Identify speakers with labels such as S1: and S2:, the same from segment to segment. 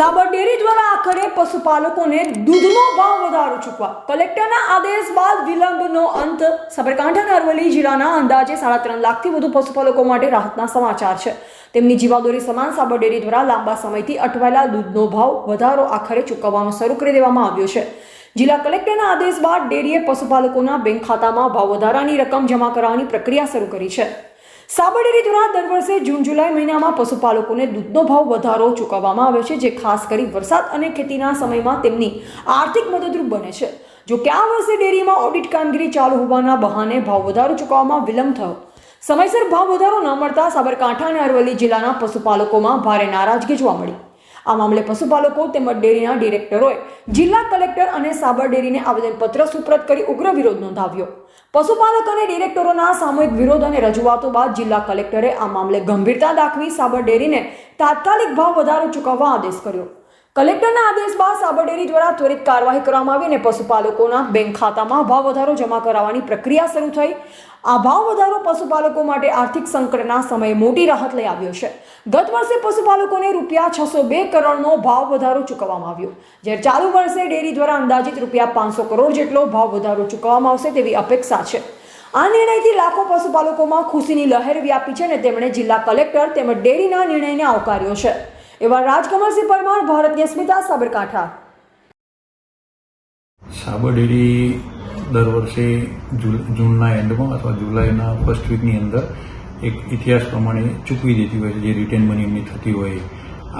S1: સાબર dairy દ્વારા આખરે પશુપાલકોને દૂધનો ભાવ વધારો ચૂકવા. કલેક્ટરના આદેશ બાદ વિલંબનો અંત. સાબરકાંઠા અને અરવલ્લી જિલ્લાના અંદાજે સાડા ત્રણ લાખથી વધુ પશુપાલકો માટે રાહતના સમાચાર છે. તેમની જીવાદોરી સમાન સાબર ડેરી દ્વારા લાંબા સમયથી અટવાયેલા દૂધનો ભાવ વધારો આખરે ચૂકવવાનો શરૂ કરી દેવામાં આવ્યો છે. જિલ્લા કલેક્ટરના આદેશ બાદ ડેરીએ પશુપાલકોના બેંક ખાતામાં ભાવ વધારાની રકમ જમા કરાવવાની પ્રક્રિયા શરૂ કરી છે. સાબર ડેરી દ્વારા દર વર્ષે જૂન, જુલાઈ મહિનામાં પશુપાલકોને દૂધનો ભાવ વધારો ચૂકવવામાં આવે છે, જે ખાસ કરી વરસાદ અને ખેતીના સમયમાં તેમની આર્થિક મદદરૂપ બને છે. જો કે આ વર્ષે ડેરીમાં ઓડિટ કામગીરી ચાલુ હોવાના બહાને ભાવ વધારો ચૂકવવામાં વિલંબ થયો. સમયસર ભાવ વધારો ન મળતા સાબરકાંઠા અને અરવલ્લી જિલ્લાના પશુપાલકોમાં ભારે નારાજગી જોવા મળી. આ મામલે પશુપાલકો તેમજ ડેરીના ડિરેક્ટરોએ જિલ્લા કલેક્ટર અને સાબર ડેરીને આવેદનપત્ર સુપ્રત કરી ઉગ્ર વિરોધ નોંધાવ્યો. પશુપાલક અને ડિરેક્ટરોના સામૂહિક વિરોધ અને રજૂઆતો બાદ જિલ્લા કલેક્ટરે આ મામલે ગંભીરતા દાખવી સાબર ડેરીને તાત્કાલિક ભાવ વધારો ચૂકવવા આદેશ કર્યો. કલેક્ટરના આદેશ બાદ સાબર ડેરી દ્વારા ત્વરિત કાર્યવાહી કરવામાં આવી અને પશુપાલકોના બેંક ખાતામાં ભાવ વધારો જમા કરાવવાની પ્રક્રિયા શરૂ થઈ. આ ભાવ વધારો પશુપાલકો માટે આર્થિક સંકટના સમયે મોટી રાહત લઈ આવ્યો છે. ગત વર્ષે પશુપાલકોને રૂપિયા છસો બે કરોડનો ભાવ વધારો ચૂકવવામાં આવ્યો. જ્યારે ચાલુ વર્ષે ડેરી દ્વારા અંદાજિત રૂપિયા પાંચસો કરોડ જેટલો ભાવ વધારો ચૂકવવામાં આવશે તેવી અપેક્ષા છે. આ નિર્ણયથી લાખો પશુપાલકોમાં ખુશીની લહેર વ્યાપી છે અને તેમણે જિલ્લા કલેક્ટર તેમજ ડેરીના નિર્ણયને આવકાર્યો છે. એવા રાજકમલસિંહ પરમાર ભારતની અસ્મિતા સાબરકાંઠા.
S2: સાબર ડેરી દર વર્ષે જૂનના એન્ડમાં અથવા જુલાઈના ફર્સ્ટ વીકની અંદર એક ઇતિહાસ પ્રમાણે ચૂકવી દેતી હોય છે, જે રિટેન મની એમની થતી હોય.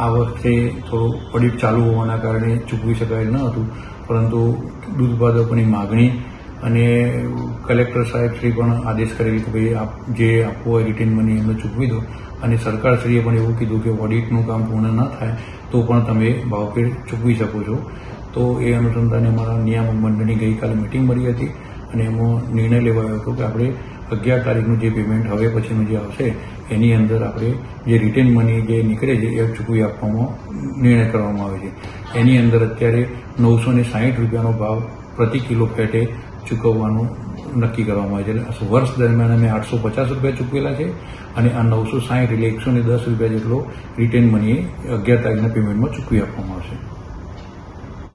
S2: આ વખતે થોડું ઓડિટ ચાલુ હોવાના કારણે ચૂકવી શકાય ન હતું, પરંતુ દૂધ ઉત્પાદકોની માગણી અને કલેક્ટર સાહેબ શ્રી પણ આદેશ કરેલી કે ભાઈ આપ જે આપવું હોય રિટેન મની એમને ચૂકવી દો. અને સરકારશ્રીએ પણ એવું કીધું કે ઓડિટનું કામ પૂર્ણ ન થાય તો પણ તમે ભાવપેડ ચૂકવી શકો છો. તો એ અનુસંધાને અમારા નિયામક મંડળની ગઈકાલે મિટિંગ મળી હતી અને એમાં નિર્ણય લેવાયો હતો કે આપણે અગિયાર તારીખનું જે પેમેન્ટ હવે પછીનું જે આવશે એની અંદર આપણે જે રિટેન મની જે નીકળે છે એ ચૂકવી આપવામાં નિર્ણય કરવામાં આવે છે. એની અંદર અત્યારે નવસો ને સાહીઠ રૂપિયાનો ભાવ પ્રતિ કિલો ફેટે ચૂકવવાનું નક્કી કરવામાં આવે છે. વર્ષ દરમિયાન અમે આઠસો પચાસ રૂપિયા ચૂકવેલા છે અને આ નવસો સાહીઠ એટલે એકસો ને દસ રૂપિયા જેટલો રિટેન મની અગિયાર તારીખના પેમેન્ટમાં ચૂકવી આપવામાં આવશે.